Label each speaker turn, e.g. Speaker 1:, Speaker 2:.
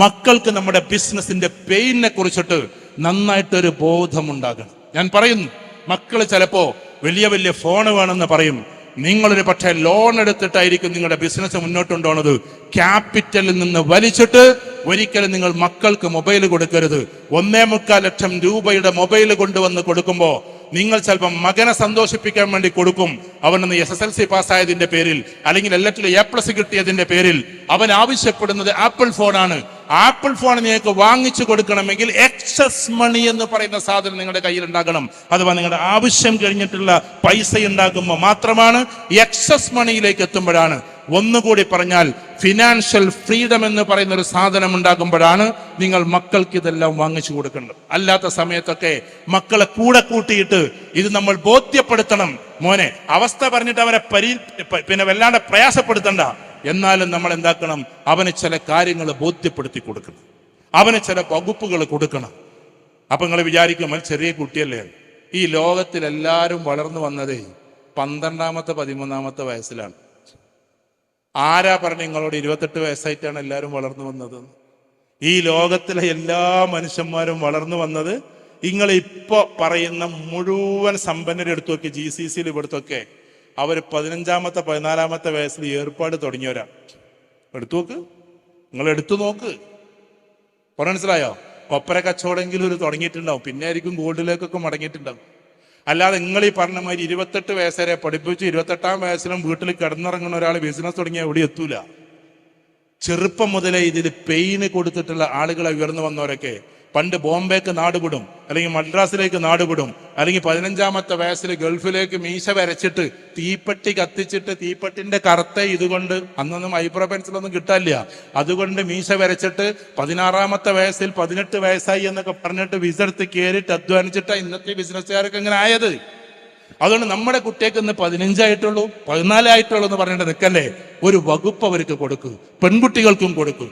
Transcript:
Speaker 1: മക്കൾക്ക് നമ്മുടെ ബിസിനസിന്റെ പെയിനെ കുറിച്ചിട്ട് നന്നായിട്ട് നന്നായിട്ടൊരു ബോധമുണ്ടാകണം. ഞാൻ പറയുന്നു മക്കൾ ചിലപ്പോ വലിയ വലിയ ഫോൺ വേണമെന്ന് പറയും. നിങ്ങളൊരു പക്ഷേ ലോൺ എടുത്തിട്ടായിരിക്കും നിങ്ങളുടെ ബിസിനസ് മുന്നോട്ട് ക്യാപിറ്റലിൽ നിന്ന് വലിച്ചിട്ട് ഒരിക്കലും നിങ്ങൾ മക്കൾക്ക് മൊബൈൽ കൊടുക്കരുത്. ഒന്നേ മുക്കാൽ ലക്ഷം രൂപയുടെ മൊബൈൽ കൊണ്ടുവന്ന് കൊടുക്കുമ്പോൾ നിങ്ങൾ ചിലപ്പോൾ മകനെ സന്തോഷിപ്പിക്കാൻ വേണ്ടി കൊടുക്കും. അവനൊന്ന് എസ് എസ് എൽ സി പാസ്സായതിന്റെ പേരിൽ അല്ലെങ്കിൽ എല്ലാറ്റിലും എ പ്ലസ് കിട്ടിയതിന്റെ പേരിൽ അവൻ ആവശ്യപ്പെടുന്നത് ആപ്പിൾ ഫോണാണ് ആപ്പിൾ ഫോൺ നിങ്ങൾക്ക് വാങ്ങിച്ചു കൊടുക്കണമെങ്കിൽ എക്സസ് മണി എന്ന് പറയുന്ന സാധനം നിങ്ങളുടെ കയ്യിൽ ഉണ്ടാകണം അഥവാ നിങ്ങളുടെ ആവശ്യം കഴിഞ്ഞിട്ടുള്ള പൈസ ഉണ്ടാകുമ്പോൾ മാത്രമാണ് എക്സസ് മണിയിലേക്ക് എത്തുമ്പോഴാണ്. ഒന്നുകൂടി പറഞ്ഞാൽ ഫിനാൻഷ്യൽ ഫ്രീഡം എന്ന് പറയുന്ന ഒരു സാധനം ഉണ്ടാകുമ്പോഴാണ് നിങ്ങൾ മക്കൾക്ക് ഇതെല്ലാം വാങ്ങിച്ചു കൊടുക്കേണ്ടത്. അല്ലാത്ത സമയത്തൊക്കെ മക്കളെ കൂടെ കൂട്ടിയിട്ട് ഇത് നമ്മൾ ബോധ്യപ്പെടുത്തണം. മോനെ അവസ്ഥ പറഞ്ഞിട്ട് അവരെ പരി പിന്നെ വല്ലാണ്ട് പ്രയാസപ്പെടുത്തണ്ട. എന്നാലും നമ്മൾ എന്താക്കണം? അവന് ചില കാര്യങ്ങൾ ബോധ്യപ്പെടുത്തി കൊടുക്കണം. അവന് ചില വകുപ്പുകൾ കൊടുക്കണം. അപ്പൊ നിങ്ങൾ വിചാരിക്കും "അവൻ ചെറിയ കുട്ടിയല്ലേ? ഈ ലോകത്തിൽ എല്ലാവരും വളർന്നു വന്നതേ പന്ത്രണ്ടാമത്തെ പതിമൂന്നാമത്തെ വയസ്സിലാണ്. ആരാ പറഞ്ഞ നിങ്ങളോട് ഇരുപത്തെട്ട് വയസ്സായിട്ടാണ് എല്ലാവരും വളർന്നു വന്നത്? ഈ ലോകത്തിലെ എല്ലാ മനുഷ്യന്മാരും വളർന്നു വന്നത് നിങ്ങൾ ഇപ്പോൾ പറയുന്ന മുഴുവൻ സമ്പന്നരെടുത്തൊക്കെ ജി സി സിയിൽ ഇവിടുത്തൊക്കെ അവർ പതിനഞ്ചാമത്തെ പതിനാലാമത്തെ വയസ്സിൽ ഏർപ്പാട് തുടങ്ങിയവരാ. എടുത്തു നോക്ക്. നിങ്ങൾ എടുത്തു നോക്ക്. മനസ്സിലായോ? കൊപ്പര കച്ചവടമെങ്കിലും ഒരു തുടങ്ങിയിട്ടുണ്ടാവും. പിന്നെ ആയിരിക്കും ഗോൾഡിലേക്കൊക്കെ മടങ്ങിയിട്ടുണ്ടാവും. അല്ലാതെ നിങ്ങൾ ഈ പറഞ്ഞ മാതിരി ഇരുപത്തെട്ട് വയസ്സുവരെ പഠിപ്പിച്ച് ഇരുപത്തെട്ടാം വയസ്സിലും വീട്ടിൽ കിടന്നിറങ്ങുന്ന ഒരാൾ ബിസിനസ് തുടങ്ങിയാൽ എവിടെ എത്തൂല. ചെറുപ്പം മുതലേ ഇതിൽ പെയിന് കൊടുത്തിട്ടുള്ള ആളുകളെ ഉയർന്നു വന്നവരൊക്കെ പണ്ട് ബോംബെക്ക് നാടുവിടും അല്ലെങ്കിൽ മദ്രാസിലേക്ക് നാടുവിടും. അല്ലെങ്കിൽ പതിനഞ്ചാമത്തെ വയസ്സിൽ ഗൾഫിലേക്ക് മീശ വരച്ചിട്ട് തീപ്പെട്ടി കത്തിച്ചിട്ട് തീപ്പെട്ടിന്റെ കറുത്ത ഇതുകൊണ്ട് അന്നൊന്നും ഐബ്രോ പെൻസിലൊന്നും കിട്ടാനില്ല. അതുകൊണ്ട് മീശ വരച്ചിട്ട് പതിനാറാമത്തെ വയസ്സിൽ പതിനെട്ട് വയസ്സായി എന്നൊക്കെ പറഞ്ഞിട്ട് വിസ എടുത്ത് കയറിയിട്ട് അധ്വാനിച്ചിട്ട് ഇന്നത്തെ ബിസിനസ്സുകാർക്ക് ഇങ്ങനെ ആയത്. അതുകൊണ്ട് നമ്മുടെ കുട്ടിയൊക്കെ ഇന്ന് പതിനഞ്ചായിട്ടുള്ളൂ പതിനാലായിട്ടുള്ളൂ എന്ന് പറഞ്ഞിട്ട് നിൽക്കല്ലേ ഒരു വകുപ്പ് അവർക്ക് കൊടുക്കൂ പെൺകുട്ടികൾക്കും കൊടുക്കൂ.